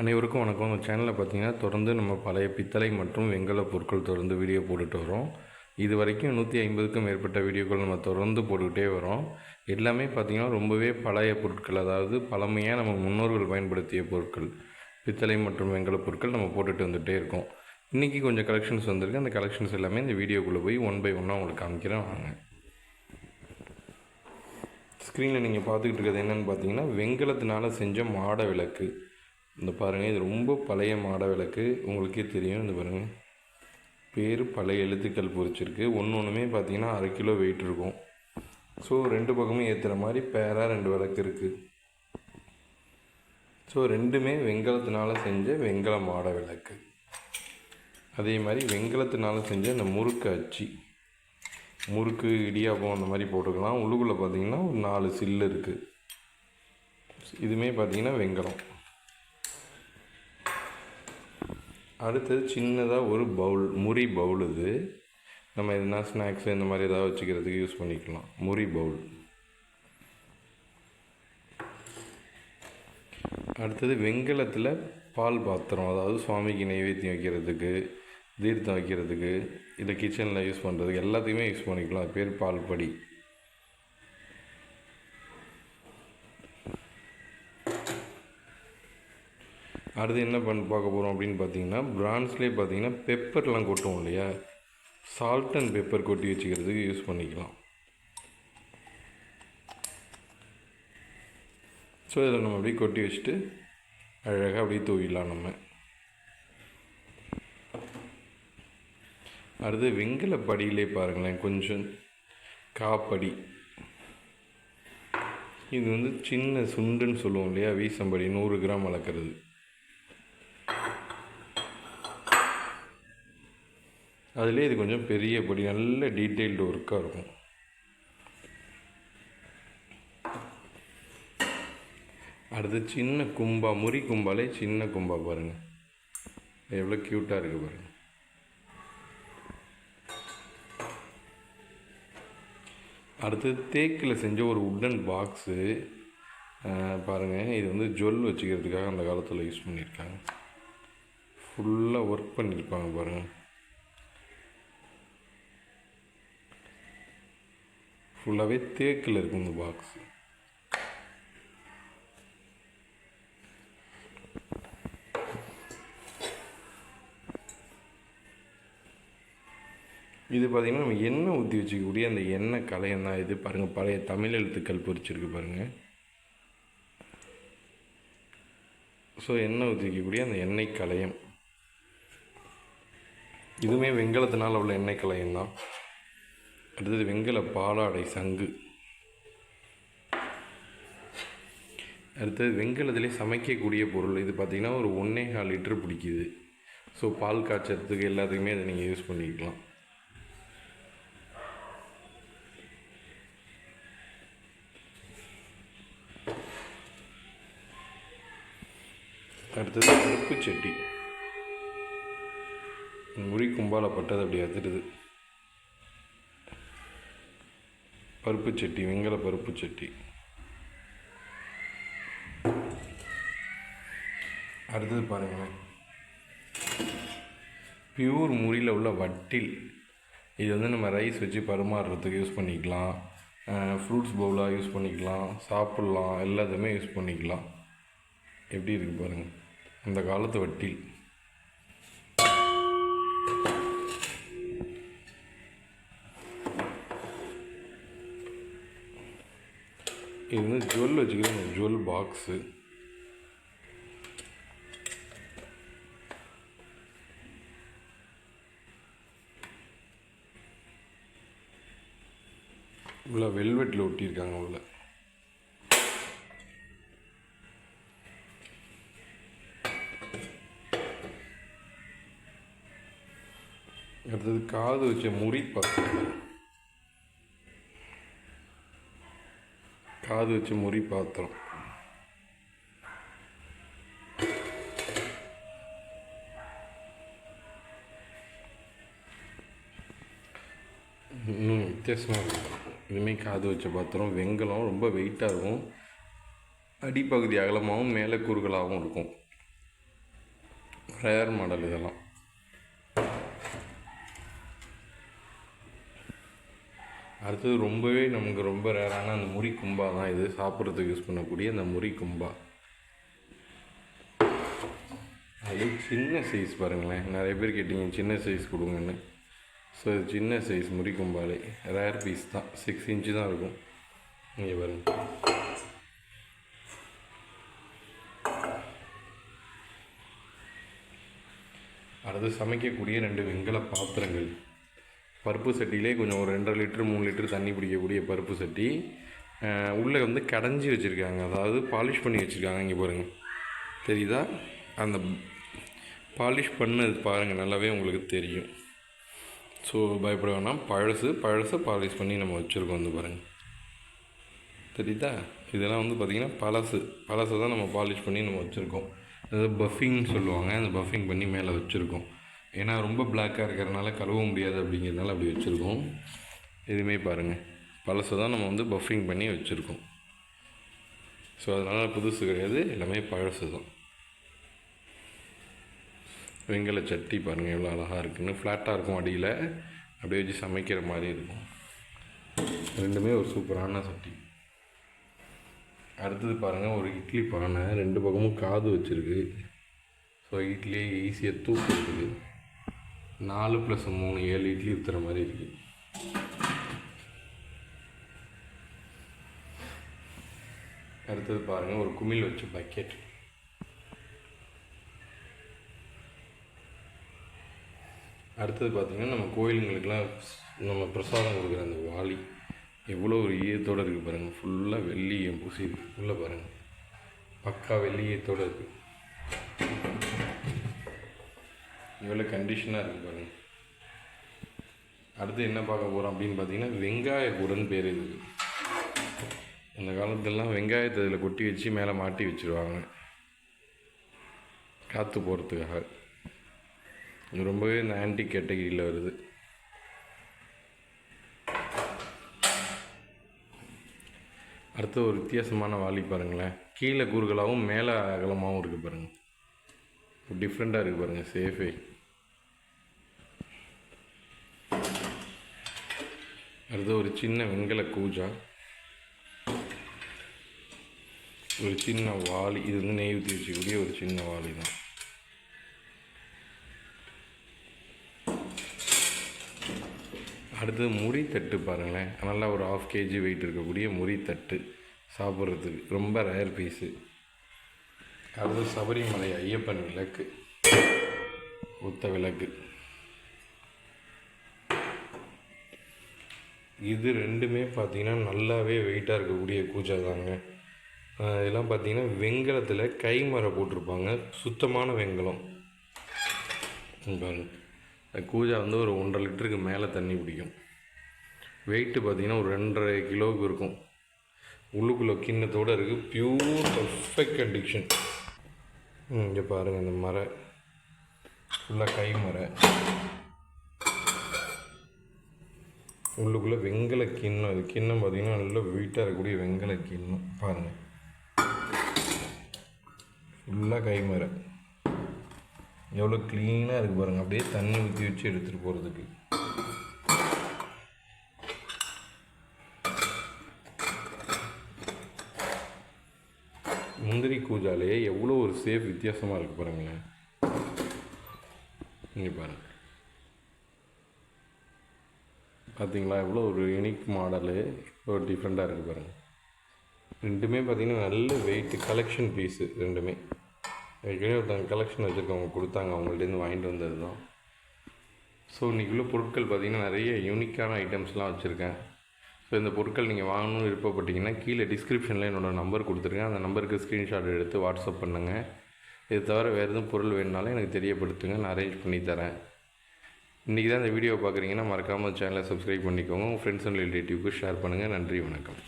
அனைவருக்கும் வணக்கம். இந்த சேனலில் பார்த்தீங்கன்னா தொடர்ந்து நம்ம பழைய பித்தளை மற்றும் வெங்கல பொருட்கள் தொடர்ந்து வீடியோ போட்டுட்டு வரோம். இது வரைக்கும் நூற்றி ஐம்பதுக்கும் மேற்பட்ட வீடியோக்கள் நம்ம தொடர்ந்து போட்டுக்கிட்டே வரோம். எல்லாமே பார்த்திங்கன்னா ரொம்பவே பழைய பொருட்கள் அதாவது பழமையாக நம்ம முன்னோர்கள் பயன்படுத்திய பொருட்கள் பித்தளை மற்றும் வெங்கல பொருட்கள் நம்ம போட்டுட்டு வந்துகிட்டே இருக்கோம். இன்றைக்கி கொஞ்சம் கலெக்ஷன்ஸ் வந்திருக்கு. அந்த கலெக்ஷன்ஸ் எல்லாமே இந்த வீடியோக்குள்ளே போய் ஒன் பை ஒன்னாக உங்களுக்கு காமிக்கிறேன். வாங்க. ஸ்க்ரீனில் நீங்கள் பார்த்துக்கிட்டு இருக்கிறது என்னென்னு பார்த்தீங்கன்னா வெண்கலத்தினால செஞ்ச மாட விளக்கு இந்த பாருங்கள் இது ரொம்ப பழைய மாட விளக்கு. உங்களுக்கே தெரியும் இந்த பாருங்கள் பேர் பழைய எழுத்துக்கள் பொறிச்சிருக்கு. ஒன்று ஒன்றுமே பார்த்தீங்கன்னா அரை கிலோ வெயிட் இருக்கும். ஸோ ரெண்டு பக்கமும் ஏற்றுற மாதிரி பேராக ரெண்டு விளக்கு இருக்குது ஸோ ரெண்டுமே வெங்கலத்தினால் செஞ்ச வெங்கல மாட விளக்கு. அதே மாதிரி வெங்கலத்தினால் செஞ்ச இந்த முறுக்கு அச்சு. முறுக்கு இடியாப்பம் அந்த மாதிரி போட்டுக்கலாம். உள்ளுக்குள்ளே பார்த்தீங்கன்னா ஒரு நாலு சில்லு இருக்குது இதுவுமே பார்த்தீங்கன்னா வெங்கலம். அடுத்தது சின்னதாக ஒரு பவுல் முறி பவுல் இது. நம்ம எதுனா ஸ்நாக்ஸ் இந்த மாதிரி ஏதாவது வச்சுக்கிறதுக்கு யூஸ் பண்ணிக்கலாம். முறி பவுல் அடுத்தது வெங்கலத்தில் பால் பாத்திரம் அதாவது சுவாமிக்கு நைவேத்தியம் வைக்கிறதுக்கு தீர்த்தம் வைக்கிறதுக்கு இல்லை கிச்சனில் யூஸ் பண்ணுறதுக்கு எல்லாத்துக்குமே யூஸ் பண்ணிக்கலாம். அது பேர் பால் படி. அடுத்து என்ன பண்ண பார்க்க போகிறோம் அப்படின்னு பார்த்தீங்கன்னா பிரான்ஸ்லேயே பார்த்தீங்கன்னா பெப்பர்லாம் கொட்டுவோம் இல்லையா? சால்ட் அண்ட் பெப்பர் கொட்டி வச்சுக்கிறதுக்கு யூஸ் பண்ணிக்கலாம். ஸோ இதில் நம்ம அப்படியே கொட்டி வச்சுட்டு அழகாக அப்படியே தூவிடலாம் நம்ம. அடுத்து வெங்கல படியிலே பாருங்களேன் கொஞ்சம் காப்படி. இது வந்து சின்ன சுண்டுன்னு சொல்லுவோம் இல்லையா? வீசம்படி நூறு கிராம் அளக்கிறது. அதுலேயே இது கொஞ்சம் பெரிய படி நல்ல டீட்டெயில்டு ஒர்க்காக இருக்கும். அடுத்து சின்ன கும்பா முறி கும்பாலே சின்ன கும்பா பாருங்கள் எவ்வளோ க்யூட்டாக இருக்குது பாருங்கள் அடுத்தது தேக்கில் செஞ்ச ஒரு உட்டன் பாக்ஸு பாருங்கள் இது வந்து ஜுவல் வச்சுக்கிறதுக்காக அந்த காலத்தில் யூஸ் பண்ணியிருக்காங்க. ஃபுல்லாக ஒர்க் பண்ணியிருப்பாங்க பாருங்கள் ஃபுல்லாகவே தேக்கில் இருக்கும் இந்த பாக்ஸ் இது பார்த்திங்கன்னா நம்ம எண்ணெய் ஊற்றி வச்சுக்கக்கூடிய அந்த எண்ணெய் கலையம் தான் இது பாருங்கள் பழைய தமிழ் எழுத்துக்கள் பொறிச்சிருக்கு பாருங்கள் ஸோ எண்ணெய் ஊற்றி வைக்கக்கூடிய அந்த எண்ணெய் கலையம். இதுவுமே வெங்கலத்தினால் உள்ள எண்ணெய் கலையம் தான் அடுத்தது வெண்கல பாலாடை சங்கு. அடுத்தது வெண்கலத்திலே சமைக்கக்கூடிய பொருள். இது பார்த்திங்கன்னா ஒரு ஒன்றே கால் லிட்ரு பிடிக்குது. ஸோ பால் காய்ச்சறதுக்கு எல்லாத்துக்குமே அதை நீங்கள் யூஸ் பண்ணிக்கலாம். அடுத்தது பருப்பு சட்டி. முறி கும்பால பட்டது அப்படி அத்துடுது. பருப்பு சட்டி வெங்கல பருப்பு சட்டி. அடுத்தது பாருங்களேன். பியூர் முறியில் உள்ள வட்டில் இது வந்து நம்ம ரைஸ் வச்சு பரிமாறுறதுக்கு யூஸ் பண்ணிக்கலாம். ஃப்ரூட்ஸ் பவுலாக யூஸ் பண்ணிக்கலாம். சாப்பிட்லாம் எல்லாத்தையுமே யூஸ் பண்ணிக்கலாம். எப்படி இருக்குது பாருங்கள் அந்த காலத்து வட்டில். இது வந்து ஜுவல் வச்சுக்கிறேன் ஜுவல் பாக்ஸு உள்ள வெல்வெட்டில் ஒட்டியிருக்காங்க உள்ள. அடுத்தது காது வச்ச முறி பாத்திரம் காது வச்ச முறி பாத்திரம். இன்னும் வித்தியாசமாக இருக்கும். இதுமாரி காது வச்ச பாத்திரம் வெங்கலம் ரொம்ப வெயிட்டாக இருக்கும். அடிப்பகுதி அகலமாகவும் மேலே கூறுகளாகவும் இருக்கும். ரேர் மாடல் இதெல்லாம். அடுத்தது ரொம்பவே நமக்கு ரொம்ப ரேரான அந்த முறி கும்பா தான் இது. சாப்பிட்றதுக்கு யூஸ் பண்ணக்கூடிய அந்த முறி கும்பா. அது சின்ன சைஸ் பாருங்களேன். நிறைய பேர் கேட்டிங்க சின்ன சைஸ் கொடுங்கன்னு. ஸோ இது சின்ன சைஸ் முறி கும்பாலே. ரேர் பீஸ் தான். சிக்ஸ் இன்ச்சு தான் இருக்கும். இங்கே பாருங்க. அடுத்து சமைக்கக்கூடிய ரெண்டு வெண்கல பாத்திரங்கள். பருப்பு சட்டியிலே கொஞ்சம் ஒரு ரெண்டரை லிட்டர் மூணு லிட்டர் தண்ணி பிடிக்கக்கூடிய பருப்பு சட்டி. உள்ளே வந்து கடைஞ்சி வச்சுருக்காங்க. அதாவது பாலிஷ் பண்ணி வச்சுருக்காங்க இங்கே பாருங்கள் தெரியுதா? அந்த பாலிஷ் பண்ணது பாருங்கள் நல்லாவே உங்களுக்கு தெரியும். ஸோ பயப்பட வேணாம். பழசு பழசை பாலிஷ் பண்ணி நம்ம வச்சுருக்கோம் வந்து பாருங்கள் தெரியுதா? இதெல்லாம் வந்து பார்த்திங்கன்னா பழசு. பழசை தான் நம்ம பாலிஷ் பண்ணி நம்ம வச்சுருக்கோம். அதாவது பஃபிங்னு சொல்லுவாங்க. அந்த பஃபிங் பண்ணி மேலே வச்சுருக்கோம். ஏன்னா ரொம்ப பிளாக்காக இருக்கிறனால கழுவ முடியாது அப்படிங்கிறதுனால அப்படி வச்சுருக்கோம். எதுவுமே பாருங்கள் பழசை தான் நம்ம வந்து பஃபிங் பண்ணி வச்சுருக்கோம். ஸோ அதனால் புதுசு கிடையாது. எல்லாமே பழசு தான். வெங்கல சட்டி பாருங்கள் எவ்வளோ அழகாக இருக்குன்னு. ஃப்ளாட்டாக இருக்கும் அடியில். அப்படியே வச்சு சமைக்கிற மாதிரி இருக்கும். ரெண்டுமே ஒரு சூப்பரான சட்டி. அடுத்தது பாருங்கள் ஒரு இட்லி பானை. ரெண்டு பக்கமும் காது வச்சுருக்கு. ஸோ இட்லி ஈஸியாக தூக்குறதுக்கு நாலு ப்ளஸ் மூணு ஏழு இட்லி ஊற்றுற மாதிரி இருக்குது அடுத்தது பாருங்கள் ஒரு குமிழ் வச்ச பக்கெட் அடுத்தது பார்த்திங்கன்னா நம்ம கோயிலுங்களுக்கெல்லாம் நம்ம பிரசாதம் கொடுக்குற அந்த வாளி எவ்வளோ ஒரு ஈயத்தோடு இருக்குது பாருங்கள் ஃபுல்லாக வெள்ளி பூசி இருக்குது உள்ளே பாருங்கள் பக்கா வெள்ளி ஈயத்தோடு இருக்குது எவ்வளோ கண்டிஷனாக இருக்குது பாருங்கள் அடுத்து என்ன பார்க்க போகிறோம் அப்படின்னு பார்த்தீங்கன்னா வெங்காய கூடன்னு பேர் இதுக்கு அந்த காலத்துலலாம் வெங்காயத்தை இதில் கொட்டி வச்சு மேலே மாட்டி வச்சுருவாங்க. காற்று போகிறதுக்காக இது ரொம்பவே இந்த ஆன்டி கேட்டகிரியில் வருது. அடுத்து ஒரு வித்தியாசமான வாளி பாருங்களேன். கீழே கூறுகளாகவும் மேலே அகலமாகவும் இருக்குது பாருங்கள் டிஃப்ரெண்ட்டாக இருக்குது பாருங்கள் சேஃபே அடுத்து ஒரு சின்ன வெண்கல கூஜா. ஒரு சின்ன வாளி இது வந்து நெய் ஊற்றி வச்சுக்கூடிய ஒரு சின்ன வாளி தான். அடுத்தது முறி தட்டு பாருங்களேன். நல்லா ஒரு ஆஃப் கேஜி வெயிட் இருக்கக்கூடிய முறி தட்டு சாப்பிட்றதுக்கு ரொம்ப ரேர் பீஸு அடுத்து சபரிமலை ஐயப்பன் விளக்கு உத்த விளக்கு. இது ரெண்டுமே பார்த்தீங்கன்னா நல்லாவே வெயிட்டாக இருக்கக்கூடிய கூஜா தாங்க. இதெல்லாம் பார்த்தீங்கன்னா வெங்கலத்தில் கைமறை போட்டிருப்பாங்க. சுத்தமான வெங்கலம். பாருங்கள் கூஜா வந்து ஒரு ஒன்றரை லிட்டருக்கு மேலே தண்ணி பிடிக்கும் வெயிட்டு பார்த்தீங்கன்னா ஒரு ரெண்டரை கிலோவுக்கு இருக்கும். உள்ளுக்குள்ளே கிண்ணத்தோடு இருக்குது பியூர் பர்ஃபெக்ட் கண்டிஷன் இங்கே பாருங்கள் இந்த மர. ஃபுல்லாக கை மரம் உள்ளுக்குள்ளே வெங்கல கிண்ணம். இது கிண்ணம் பார்த்திங்கன்னா நல்ல வெயிட்டாக இருக்கக்கூடிய வெங்கல கிண்ணம். பாருங்கள் ஃபுல்லாக கைமரை எவ்வளோ க்ளீனாக இருக்குது பாருங்கள் அப்படியே தண்ணி ஊற்றி வச்சு எடுத்துகிட்டு போகிறதுக்கு முந்திரி கூஜாலே எவ்வளோ ஒரு சேஃப் வித்தியாசமாக இருக்குது பாருங்களேன். இங்கே பாருங்கள் பார்த்தீங்களா எவ்வளோ ஒரு யூனிக் மாடலு ஒரு டிஃப்ரெண்ட்டாக இருக்குது பாருங்கள் ரெண்டுமே பார்த்தீங்கன்னா நல்ல வெயிட் கலெக்ஷன் பீஸு ரெண்டுமே. ஏற்கனவே ஒருத்தவங்க கலெக்ஷன் வச்சுருக்கவங்க கொடுத்தாங்க அவங்கள்ட்டேருந்து வாங்கிட்டு வந்தது தான் ஸோ இன்றைக்கி உள்ள பொருட்கள் பார்த்திங்கன்னா நிறைய யூனிக்கான ஐட்டம்ஸ்லாம் வச்சுருக்கேன். ஸோ இந்த பொருட்கள் நீங்கள் வாங்கணும்னு விருப்பப்பட்டீங்கன்னா கீழே டிஸ்கிரிப்ஷனில் என்னோடய நம்பர் கொடுத்துருக்கேன். அந்த நம்பருக்கு ஸ்க்ரீன்ஷாட் எடுத்து வாட்ஸ்அப் பண்ணுங்கள் இது தவிர வேறு எதுவும் பொருள் வேணுனாலும் எனக்கு தெரியப்படுத்துங்க. நான் அரேஞ்ச் பண்ணி தரேன். இன்றைக்கி தான் இந்த வீடியோ பார்க்குறீங்கன்னா மறக்காமல் சேனலை சப்ஸ்கிரைப் பண்ணிக்கோங்க. உங்கள் ஃப்ரெண்ட்ஸ் அண்ட் ரிலேட்டிவ்க்கு ஷேர் பண்ணுங்கள் நன்றி வணக்கம்.